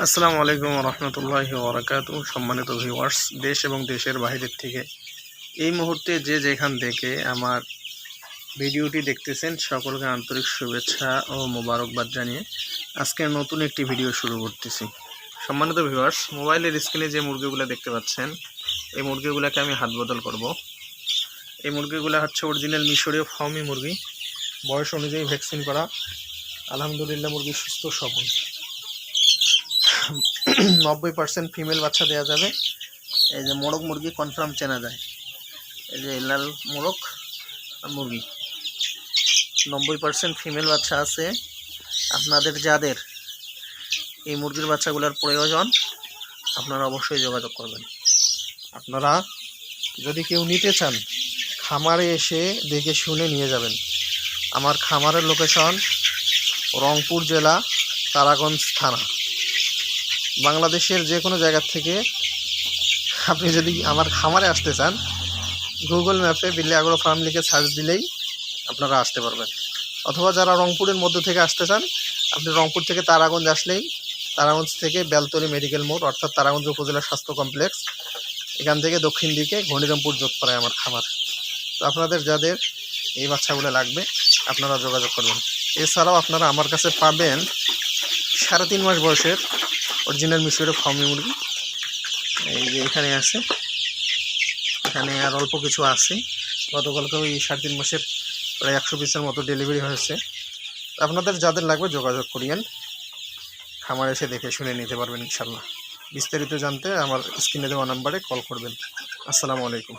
আসসালামু আলাইকুম রহমতুল্লাহ ওবরাকাত সম্মানিত ভিউয়ার্স দেশ এবং দেশের বাইরের থেকে এই মুহূর্তে যে যেখান থেকে আমার ভিডিওটি দেখতেছেন, সকলকে আন্তরিক শুভেচ্ছা ও মোবারকবাদ জানিয়ে আজকের নতুন একটি ভিডিও শুরু করতেছি। সম্মানিত ভিউয়ার্স মোবাইলের স্ক্রিনে যে মুরগিগুলো দেখতে পাচ্ছেন, এই মুরগিগুলোকে আমি হাত বদল করব। এই মুরগিগুলো হচ্ছে অরিজিনাল মিশরীয় ফার্মি মুরগি। বয়স অনুযায়ী ভ্যাকসিন করা। আলহামদুলিল্লাহ মুরগি সুস্থ সবল। নব্বই পার্সেন্ট ফিমেল বাচ্চা দেওয়া যাবে। এই যে মোরগ মুরগি কনফার্ম চেনা যায়। এই যে লাল মোরগ মুরগি। নব্বই পার্সেন্ট ফিমেল বাচ্চা আছে। আপনাদের যাদের এই মুরগির বাচ্চাগুলোর প্রয়োজন, আপনারা অবশ্যই যোগাযোগ করবেন। আপনারা যদি কেউ নিতে চান, খামারে এসে দেখে শুনে নিয়ে যাবেন। আমার খামারের লোকেশন রংপুর জেলা, তারাগঞ্জ থানা। বাংলাদেশের যে কোনো জায়গা থেকে আপনি যদি আমার খামারে আসতে চান গুগল ম্যাপে বিল্লি আগরো ফার্ম লিখে সার্চ দিলেই আপনারা আসতে পারবেন। অথবা যারা রংপুরের মধ্য থেকে আসতে চান, আপনি রংপুর থেকে তারাগঞ্জ আসলেই তারাগঞ্জ থেকে বেলতলি মেডিকেল মোড়, অর্থাৎ তারাগঞ্জ উপজেলা স্বাস্থ্য কমপ্লেক্স, এখান থেকে দক্ষিণ দিকে ঘনিরামপুর যোধপাড়ায় আমার খামার। তো আপনাদের যাদের এই বাচ্চাগুলো লাগবে, আপনারা যোগাযোগ করবেন। এছাড়াও আপনারা আমার কাছে পাবেন সাড়ে তিন মাস বয়সের অরিজিনাল মিশরের ফার্মি মুরগি। এই যে এখানে আছে। এখানে আর অল্প কিছু আছে। গতকালকে ওই সাড়ে তিন মাসের প্রায় একশো পিসের মতো ডেলিভারি হয়েছে। আপনাদের যাদের লাগবে যোগাযোগ করিয়েন। খামার এসে দেখে শুনে নিতে পারবেন ইনশাল্লাহ। বিস্তারিত জানতে আমার স্ক্রিনে দেওয়া নাম্বারে কল করবেন। আসসালামু আলাইকুম।